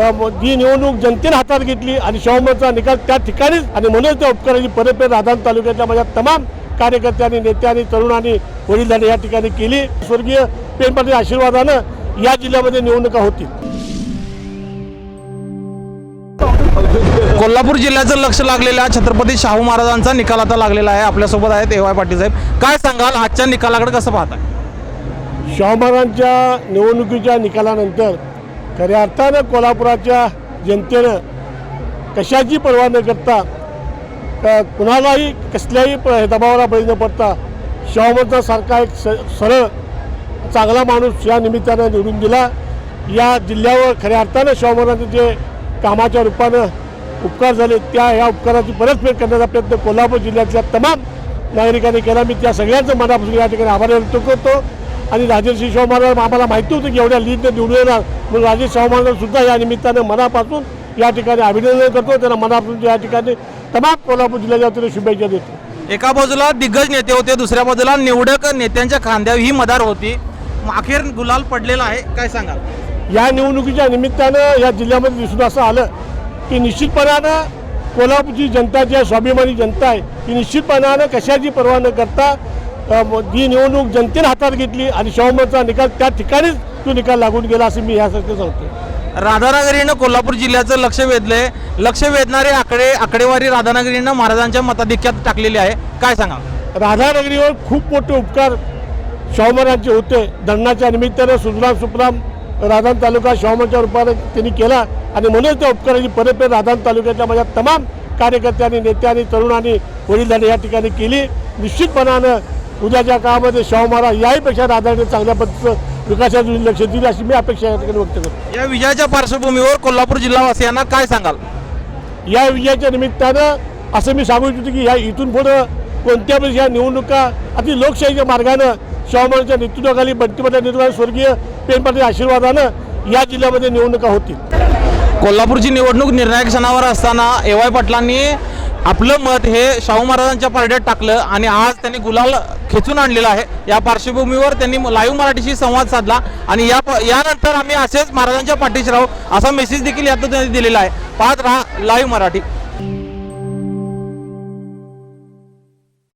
ही निवडणूक जनतेने हातात घेतली आणि शाहूमचा निकाल त्या ठिकाणीच आणि म्हणून त्या उपकाराची परतफेड राधान तालुक्यातल्या माझ्या तमाम कार्यकर्त्यांनी नेत्यांनी तरुणांनी वडीलधारी या ठिकाणी केली. स्वर्गीय पेनपाटील आशीर्वादानं या जिल्ह्यामध्ये निवडणुका होतील. कोल्हापूर जिल्ह्याचं लक्ष लागलेल्या छत्रपती शाहू महाराजांचा निकाल आता लागलेला आहे. आपल्यासोबत आहेत एवाय पाटील साहेब. काय सांगाल? आजच्या निकालाकडे कसं पाहताय? शाहू महाराजांच्या निवडणुकीच्या निकालानंतर खऱ्या अर्थानं कोल्हापुराच्या जनतेनं कशाची पर्वा न करता कुणालाही कसल्याही प- दबावाला बळी न पडता शाहूमंतासारखा एक स सरळ चांगला माणूस या निमित्तानं निवडून दिला. या जिल्ह्यावर खऱ्या अर्थानं शाहू जे कामाच्या रूपानं उपकार झाले त्या या उपकाराची परतफेड करण्याचा प्रयत्न कोल्हापूर जिल्ह्यातल्या तमाम नागरिकांनी केला. मी त्या सगळ्यांचं मनापासून या ठिकाणी आभार व्यक्त करतो. आणि राजर्षी शाहू महाराज आम्हाला माहिती होतं की एवढ्या लीडने निवडून येणार. म्हणून राजे शाहू सुद्धा या निमित्तानं मनापासून या ठिकाणी अभिनंदन करतो. त्यांना मनापासून या ठिकाणी तमाम कोल्हापूर जिल्ह्याच्या वतीने शुभेच्छा देतो. एका बाजूला दिग्गज नेते होते दुसऱ्या बाजूला निवडक नेत्यांच्या खांद्यावर ही मदार होती. अखेर गुलाल पडलेला आहे. काय सांगाल? या निवडणुकीच्या निमित्तानं या जिल्ह्यामध्ये दिसून असं आलं की निश्चितपणानं कोल्हापूरची जनता जी आहे स्वाभिमानी जनता आहे ही निश्चितपणानं कशाची पर्वा न करता ही निवडणूक जनतेने हातात घेतली आणि शाहूमचा निकाल त्या ठिकाणीच तो निकाल लागून गेला असं मी यासाठी सांगतो राधानगरीनं कोल्हापूर जिल्ह्याचं लक्ष वेधलंय. लक्ष वेधणारे आकडे आकडेवारी राधानगरीनं महाराजांच्या मताधिक्यात टाकलेली आहे. काय सांगाल? राधानगरीवर खूप मोठे उपकार शाहूमहाराजांचे होते. धरणाच्या निमित्तानं सुजलाम सुफलाम राधान तालुका शाहूमाच्या रूपाने त्यांनी केला आणि म्हणून त्या उपकाराची परतफेड राधान तालुक्यातल्या माझ्या तमाम कार्यकर्त्यांनी नेत्यांनी तरुणांनी वडीलधारी या ठिकाणी केली. निश्चितपणानं उद्याच्या काळामध्ये शाहू महाराज याहीपेक्षा राधाने चांगल्या पद्धतीचं विकासाचं लक्ष दिलं अशी मी अपेक्षा या ठिकाणी व्यक्त करतो. या विजयाच्या पार्श्वभूमीवर कोल्हापूर जिल्हावासियांना काय सांगाल? या विजयाच्या निमित्तानं असं मी सांगू इच्छितो की या इथून पुढं कोणत्या वेळेस या निवडणुका अति लोकशाहीच्या मार्गानं शाहूमानाच्या नेतृत्वाखाली बंटीपट्या नेतृत्वाखाली स्वर्गीय पेनपाटील आशीर्वादानं या जिल्ह्यामध्ये निवडणुका होतील. कोल्हापूरची निवडणूक निर्णायक क्षणावर असताना एवाय वाय पाटलांनी आपलं मत हे शाहू महाराजांच्या पारड्यात टाकलं आणि आज त्यांनी गुलाल खेचून आणलेला आहे. या पार्श्वभूमीवर त्यांनी लाईव्ह मराठीशी संवाद साधला आणि या यानंतर आम्ही असेच महाराजांच्या पाठीशी राहू असा मेसेज देखील यातून त्यांनी दिलेला आहे. पाहत राहा लाईव्ह मराठी.